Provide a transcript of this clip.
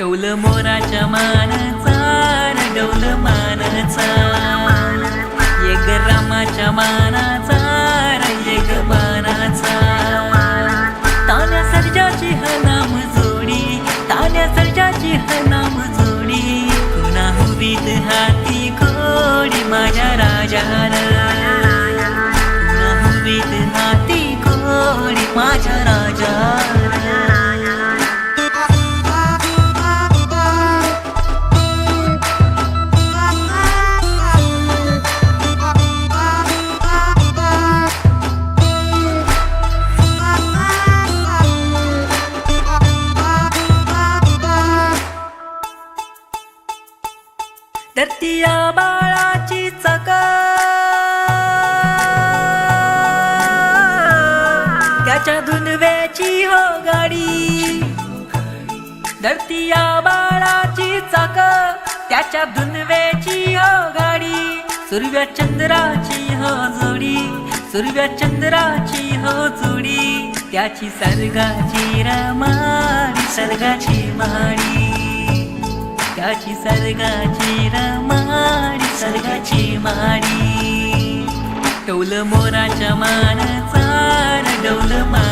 Towel मोराच्या मानचा र मानचा. येग रामाच्या मान धरतीया बाळाची चक त्याच्या धुनव्याची हो गाडी. धरतीया बाळाची चक त्याच्या धुनव्याची हो गाडी. सूर्य चंद्राची हो जोडी. सूर्य चंद्राची हो जोडी. त्याची सर्गाची रमाडी सर्गाची माडी. त्याची सर्गाची रमाडी सर्गाची माडी टौल मोराच्या मानचा र डौल मा